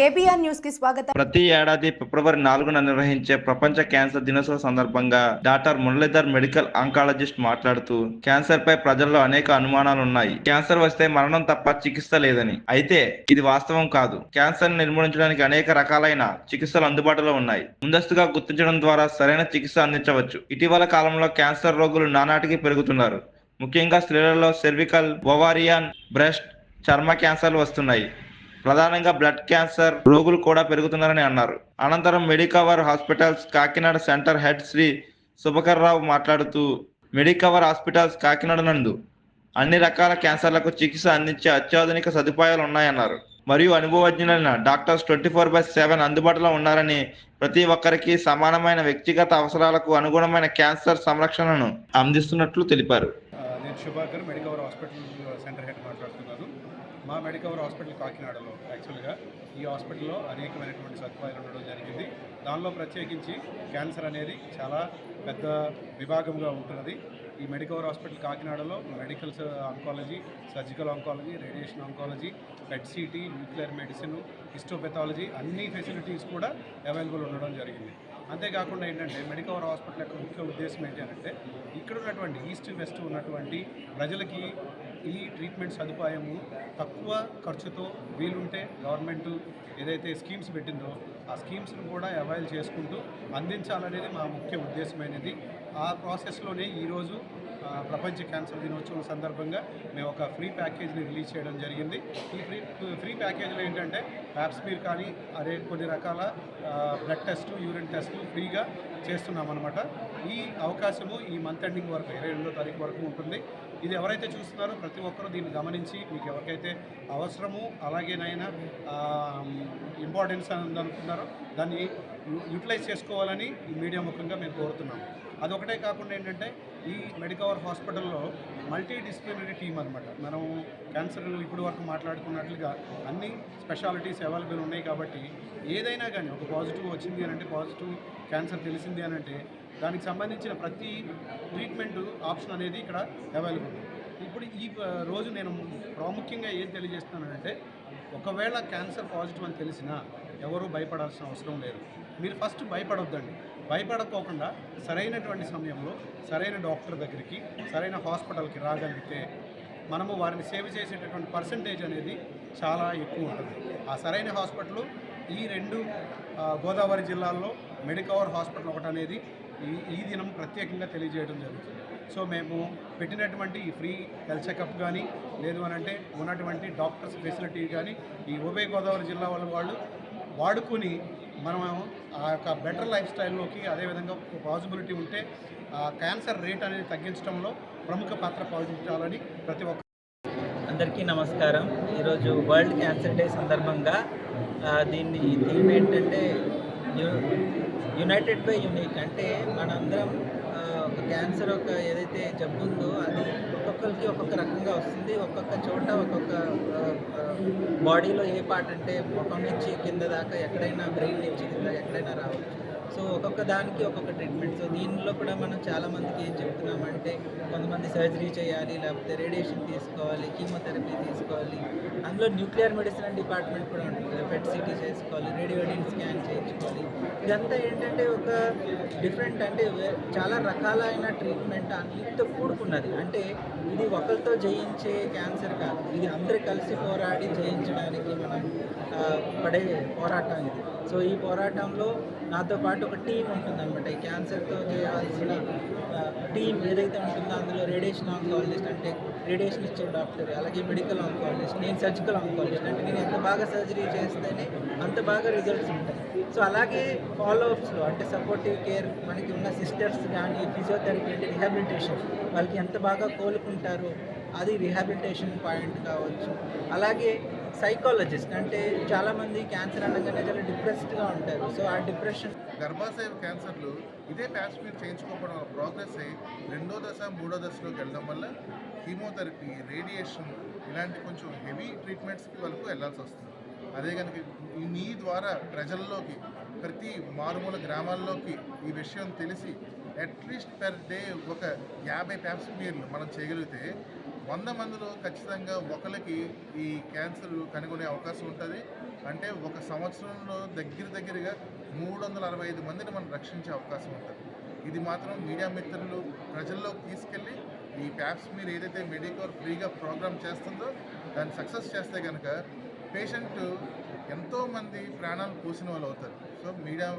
KBR న్యూస్కి స్వాగతం. ప్రతి ఏడాది ఫిబ్రవరి నాలుగున నిర్వహించే ప్రపంచ క్యాన్సర్ దినోత్సవ సందర్భంగా డాక్టర్ మురళీధర్ మెడికల్ ఆంకాలజిస్ట్ మాట్లాడుతూ క్యాన్సర్ పై ప్రజల్లో అనేక అనుమానాలు ఉన్నాయి. క్యాన్సర్ వస్తే మరణం తప్ప చికిత్స లేదని. అయితే ఇది వాస్తవం కాదు. క్యాన్సర్ నిర్మూలించడానికి అనేక రకాలైన చికిత్సలు అందుబాటులో ఉన్నాయి. ముందస్తుగా గుర్తించడం ద్వారా సరైన చికిత్స అందించవచ్చు. ఇటీవల కాలంలో క్యాన్సర్ రోగులు నానాటికి పెరుగుతున్నారు. ముఖ్యంగా స్త్రీలలో సెర్వికల్ ఓవారియన్ బ్రెస్ట్ చర్మ క్యాన్సర్లు వస్తున్నాయి. ప్రధానంగా బ్లడ్ క్యాన్సర్ రోగులు కూడా పెరుగుతున్నారని అన్నారు. అనంతరం Medicover hospitals Kakinada center head Shri Subhakar Rao మాట్లాడుతూ మెడికవర్ హాస్పిటల్స్ కాకినాడ నందు అన్ని రకాల క్యాన్సర్లకు చికిత్స అందించే అత్యాధునిక సదుపాయాలు ఉన్నాయన్నారు. మరియు అనుభవజ్ఞులైన doctors twenty four by seven అందుబాటులో ఉన్నారని ప్రతి ఒక్కరికి సమానమైన వ్యక్తిగత అవసరాలకు అనుగుణమైన క్యాన్సర్ సంరక్షణను అందిస్తున్నట్లు తెలిపారు. నేను Subhakar Medicover hospital center head మాట్లాడుతున్నాను. మా మెడికవర్ హాస్పిటల్ కాకినాడలో యాక్చువల్గా. ఈ హాస్పిటల్లో అనేకమైనటువంటి సదుపాయాలు ఉండడం జరిగింది. దానిలో ప్రత్యేకించి క్యాన్సర్ అనేది చాలా పెద్ద విభాగంగా ఉంటున్నది. ఈ మెడికవర్ హాస్పిటల్ కాకినాడలో medical oncology surgical oncology radiation oncology PET CT nuclear medicine histopathology అన్ని ఫెసిలిటీస్ కూడా అవైలబుల్ ఉండడం జరిగింది. అంతేకాకుండా ఏంటంటే మెడికవర్ హాస్పిటల్ యొక్క ముఖ్య ఉద్దేశం ఏంటి అంటే ఇక్కడ ఉన్నటువంటి ఈస్ట్ వెస్ట్ ఉన్నటువంటి ప్రజలకి ఈ ట్రీట్మెంట్ సదుపాయము తక్కువ ఖర్చుతో వీలుంటే గవర్నమెంట్ ఏదైతే స్కీమ్స్ పెట్టిందో ఆ స్కీమ్స్ను కూడా అవైల్ చేసుకుంటూ అందించాలనేది మా ముఖ్య ఉద్దేశమైనది. ఆ ప్రాసెస్లోనే ఈరోజు ప్రపంచ క్యాన్సర్ దినోత్సవం సందర్భంగా మేము ఒక ఫ్రీ ప్యాకేజ్ని రిలీజ్ చేయడం జరిగింది. ఈ ఫ్రీ ఫ్రీ ప్యాకేజ్లో ఏంటంటే ప్యాప్స్మీర్ కానీ అదే కొన్ని రకాల బ్లడ్ టెస్ట్ యూరిన్ టెస్ట్ ఫ్రీగా చేస్తున్నాం అనమాట ఈ అవకాశము ఈ మంత్ ఎండింగ్ వరకు ఇరవై రెండో తారీఖు వరకు ఉంటుంది. ఇది ఎవరైతే చూస్తున్నారో ప్రతి ఒక్కరూ దీన్ని గమనించి మీకు ఎవరికైతే అవసరము అలాగేనైనా ఇంపార్టెన్స్ అని అనుకున్నారో దాన్ని యూటిలైజ్ చేసుకోవాలని ఈ మీడియా ముఖంగా మేము కోరుతున్నాం. అదొకటే కాకుండా ఏంటంటే ఈ మెడికవర్ హాస్పిటల్లో మల్టీ డిసిప్లినరీ టీమ్ అనమాట మనం క్యాన్సర్ ఇప్పుడు వరకు మాట్లాడుకున్నట్లుగా అన్ని స్పెషాలిటీస్ అవైలబుల్ ఉన్నాయి కాబట్టి ఏదైనా కానీ ఒక పాజిటివ్ వచ్చింది అని అంటే పాజిటివ్ క్యాన్సర్ తెలిసింది అని అంటే దానికి సంబంధించిన ప్రతి ట్రీట్మెంట్ ఆప్షన్ అనేది ఇక్కడ అవైలబుల్ ఇప్పుడు ఈ రోజు నేను ప్రాముఖ్యంగా ఏం తెలియజేస్తున్నానంటే ఒకవేళ క్యాన్సర్ పాజిటివ్ అని తెలిసినా ఎవరూ భయపడాల్సిన అవసరం లేదు. మీరు ఫస్ట్ భయపడొద్దండి. భయపడకోకుండా సరైనటువంటి సమయంలో సరైన డాక్టర్ దగ్గరికి సరైన హాస్పిటల్కి రాగలిగితే మనము వారిని సేవ్ చేసేటటువంటి పర్సంటేజ్ అనేది చాలా ఎక్కువ ఉంటుంది. ఆ సరైన హాస్పిటల్ ఈ రెండు గోదావరి జిల్లాల్లో మెడికవర్ హాస్పిటల్ ఒకటి అనేది ఈ ఈ దినం ప్రత్యేకంగా తెలియజేయడం జరుగుతుంది. సో మేము పెట్టినటువంటి ఈ ఫ్రీ హెల్త్ చెకప్ కానీ లేదు అని అంటే ఉన్నటువంటి డాక్టర్స్ ఫెసిలిటీ కానీ ఈ ఉభయ గోదావరి జిల్లా వాళ్ళ వాళ్ళు వాడుకొని మనం ఆ యొక్క బెటర్ లైఫ్ స్టైల్లోకి అదేవిధంగా పాసిబిలిటీ ఉంటే ఆ క్యాన్సర్ రేట్ అనేది తగ్గించడంలో ప్రముఖ పాత్ర పోషించాలని ప్రతి ఒక్క అందరికీ నమస్కారం. ఈరోజు వరల్డ్ క్యాన్సర్ డే సందర్భంగా దీన్ని థీమ్ ఏంటంటే యునైటెడ్ బై యూనిక్ అంటే మనందరం ఒక క్యాన్సర్ ఒక ఏదైతే జబ్బు ఉందో అది ఒక్కొక్కరికి ఒక్కొక్క రకంగా వస్తుంది. ఒక్కొక్క చోట ఒక్కొక్క బాడీలో ఏ పార్ట్ అంటే ముఖం నుంచి కింద దాకా ఎక్కడైనా బ్రెయిన్ నుంచి కింద ఎక్కడైనా రావచ్చు. సో ఒక్కొక్క దానికి ఒక్కొక్క ట్రీట్మెంట్ సో దీనిలో కూడా మనం చాలా మందికి ఏం చెప్తున్నామంటే కొంతమంది సర్జరీ చేయాలి లేకపోతే రేడియేషన్ తీసుకోవాలి కీమోథెరపీ తీసుకోవాలి. అందులో న్యూక్లియర్ మెడిసిన్ డిపార్ట్మెంట్ కూడా ఉంటుంది పెట్ సిటీ చేసుకోవాలి రేడియోడిన్ స్కాన్ చేయించుకోవాలి. ఇదంతా ఏంటంటే ఒక డిఫరెంట్ అంటే చాలా రకాలైన ట్రీట్మెంట్ అన్నిటితో కూడుకున్నది. అంటే ఇది ఒకరితో జయించే క్యాన్సర్ కాదు ఇది అందరు కలిసి పోరాడి జయించడానికి మనం పడే పోరాటం ఇది. సో ఈ పోరాటంలో నాతో పాటు ఒక టీం ఉంటుందన్నమాట. ఈ క్యాన్సర్తో చేయాల్సిన టీం ఏదైతే ఉంటుందో అందులో రేడియేషన్ ఆంకాలజిస్ట్ అంటే రేడియేషన్ ఇచ్చే డాక్టర్ అలాగే మెడికల్ ఆంకాలజిస్ట్ నేను సర్జికల్ ఆంకాలజిస్ట్ అంటే నేను ఎంత బాగా సర్జరీ చేస్తేనే అంత బాగా రిజల్ట్స్ ఉంటాయి. సో అలాగే ఫాలోఅప్స్లో అంటే సపోర్టివ్ కేర్ మనకి ఉన్న సిస్టర్స్ కానీ ఫిజియోథెరపీ అంటే రిహాబిలిటేషన్ వాళ్ళకి ఎంత బాగా కోలుకుంటారో అది రిహాబిలిటేషన్ పాయింట్ కావచ్చు. అలాగే సైకాలజిస్ట్ అంటే చాలామంది క్యాన్సర్ అనగానే చాలా డిప్రెస్డ్గా ఉంటారు. సో ఆ డిప్రెషన్ గర్భాశయ క్యాన్సర్లు ఇదే ప్యాచ్ మీరు చేయించుకోవడం వల్ల ప్రోగ్రెస్ అయ్యి రెండో దశ మూడో దశలోకి వెళ్ళడం వల్ల కీమోథెరపీ రేడియేషన్ ఇలాంటి కొంచెం హెవీ ట్రీట్మెంట్స్కి వరకు వెళ్ళాల్సి వస్తుంది. అదే కనుక ఈ మీ ద్వారా ప్రజల్లోకి ప్రతి మారుమూల గ్రామాల్లోకి ఈ విషయం తెలిసి అట్లీస్ట్ పెర్ డే ఒక యాభై ప్యాప్స్మీర్లు మనం చేయగలిగితే వంద మందిలో ఖచ్చితంగా ఒకరికి ఈ క్యాన్సర్ కనుగొనే అవకాశం ఉంటుంది. అంటే ఒక సంవత్సరంలో దగ్గర దగ్గరగా మూడు వందల అరవై ఐదు మందిని మనం రక్షించే అవకాశం ఉంటుంది. ఇది మాత్రం మీడియా మిత్రులు ప్రజల్లోకి తీసుకెళ్ళి ఈ ప్యాప్స్ మీరు ఏదైతే మెడికోర్ ఫ్రీగా ప్రోగ్రామ్ చేస్తుందో దాన్ని సక్సెస్ చేస్తే కనుక పేషెంట్ ఎంతోమంది ప్రాణాలు పోసిన వాళ్ళు అవుతారు. సో మీడియా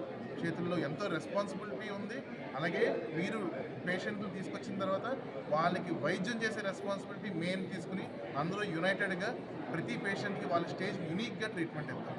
చేతుల్లో ఎంతో రెస్పాన్సిబిలిటీ ఉంది. అలాగే మీరు పేషెంట్లు తీసుకొచ్చిన తర్వాత వాళ్ళకి వైద్యం చేసే రెస్పాన్సిబిలిటీ మెయిన్ తీసుకుని అందరూ యునైటెడ్గా ప్రతి పేషెంట్కి వాళ్ళ స్టేజ్ యూనిక్గా ట్రీట్మెంట్ ఇద్దాం.